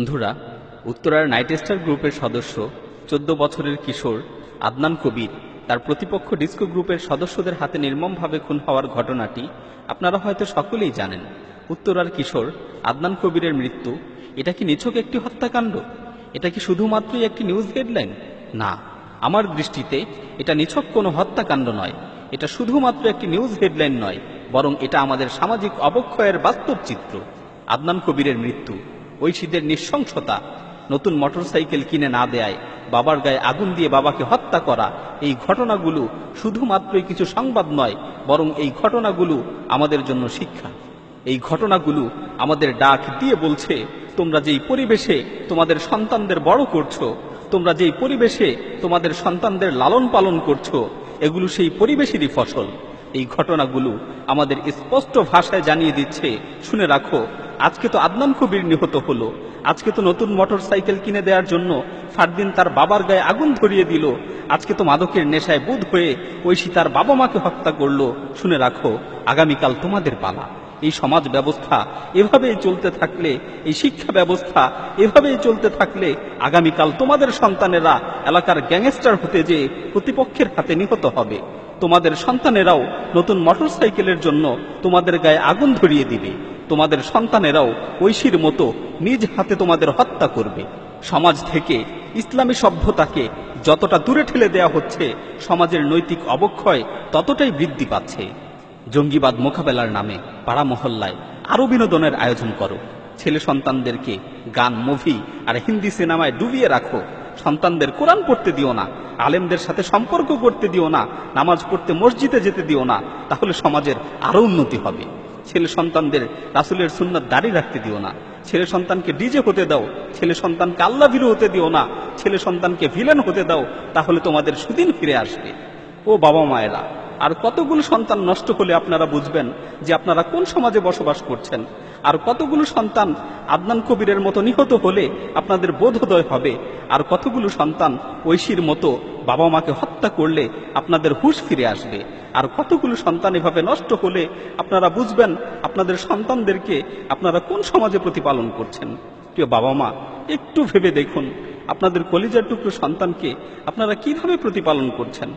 বন্ধুরা, উত্তরার night star গ্রুপের সদস্য চোদ্দ বছরের কিশোর আদনান কবির। তার প্রতিপক্ষ ডিস্কো গ্রুপের সদস্যদের হাতে নির্মমভাবে খুন হওয়ার ঘটনাটি আপনারা হয়তো সকলেই জানেন। উত্তরার কিশোর আদনান কবিরের মৃত্যু, এটা কি নিছক একটি হত্যাকাণ্ড? এটা কি শুধুমাত্রই একটি নিউজ হেডলাইন? না, আমার দৃষ্টিতে এটা নিছক কোনো হত্যাকাণ্ড নয়। এটা শুধুমাত্র একটি নিউজ হেডলাইন নয়, বরং এটা আমাদের সামাজিক অবক্ষয়ের বাস্তব চিত্র। আদনান কবিরের মৃত্যু ঐশীদের নৃশংসতা, নতুন মোটরসাইকেল কিনে না দেয় বাবার গায়ে আগুন দিয়ে বাবাকে হত্যা করা, এই ঘটনাগুলো শুধুমাত্রই কিছু সংবাদ নয়, বরং এই ঘটনাগুলো আমাদের জন্য শিক্ষা। এই ঘটনাগুলো আমাদের ডাক দিয়ে বলছে, তোমরা যেই পরিবেশে তোমাদের সন্তানদের বড় করছ, তোমরা যেই পরিবেশে তোমাদের সন্তানদের লালন পালন করছ, এগুলো সেই পরিবেশেরই ফসল। এই ঘটনাগুলো আমাদের স্পষ্ট ভাষায় জানিয়ে দিচ্ছে, শুনে রাখো আজকে তো আদনান কবির নিহত হলো। আজকে তো নতুন মোটর সাইকেল কিনে দেওয়ার জন্য ফারদিন তার বাবার গায়ে আগুন ধরিয়ে দিল। আজকে তো মাদকের নেশায় বুধ হয়ে ঐশী তার বাবা মাকে হত্যা করল। শুনে রাখো, আগামীকাল তোমাদের পালা। এই সমাজ ব্যবস্থা এভাবেই চলতে থাকলে, এই শিক্ষা ব্যবস্থা এভাবেই চলতে থাকলে আগামীকাল তোমাদের সন্তানেরা এলাকার গ্যাংস্টার হতে যে প্রতিপক্ষের হাতে নিহত হবে। তোমাদের সন্তানেরাও নতুন মোটরসাইকেলের জন্য তোমাদের গায়ে আগুন ধরিয়ে দিবে। তোমাদের সন্তানেরাও ঐশীর মতো নিজ হাতে তোমাদের হত্যা করবে। সমাজ থেকে ইসলামী সভ্যতাকে যতটা দূরে ঠেলে দেয়া হচ্ছে, সমাজের নৈতিক অবক্ষয় ততটাই বৃদ্ধি পাচ্ছে। জঙ্গিবাদ মোকাবেলার নামে পাড়া মহল্লায় আরও বিনোদনের আয়োজন করো। ছেলে সন্তানদেরকে গান, মুভি আর হিন্দি সিনেমায় ডুবিয়ে রাখো। সন্তানদের কোরআন পড়তে দিও না, আলেমদের সাথে সম্পর্ক করতে দিও না, নামাজ পড়তে মসজিদে যেতে দিও না, তাহলে সমাজের আরও উন্নতি হবে। ছেলে সন্তানদের রাসুলের সুন্নাত দাঁড়িয়ে রাখতে দিও না। ছেলে সন্তানকে ডিজে হতে দাও, ছেলে সন্তানকে আল্লাহ ভিরু হতে দিও না, ছেলে সন্তানকে ভিলেন হতে দাও, তাহলে তোমাদের সুদিন ফিরে আসবে। ও বাবা মায়েরা, আর কতগুলো সন্তান নষ্ট হলে আপনারা বুঝবেন যে আপনারা কোন সমাজে বসবাস করছেন। আর কতগুলো সন্তান আদনান কবিরের মতো নিহত হলে আপনাদের বোধোদয় হবে। আর কতগুলো সন্তান ঐশীর মতো বাবা মাকে হত্যা করলে আপনাদের হুশ ফিরে আসবে। আর কতগুলো সন্তান এভাবে নষ্ট হলে আপনারা বুঝবেন আপনাদের সন্তানদেরকে আপনারা কোন সমাজে প্রতিপালন করছেন। প্রিয় বাবা মা একটু ভেবে দেখুন, আপনাদের কলিজার টুকরো সন্তানকে আপনারা কীভাবে প্রতিপালন করছেন?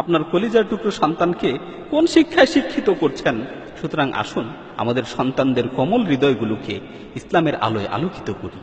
আপনার কলিজার টুকরো সন্তানকে কোন শিক্ষায় শিক্ষিত করছেন? সুতরাং আসুন, আমাদের সন্তানদের কোমল হৃদয়গুলোকে ইসলামের আলোয় আলোকিত করি।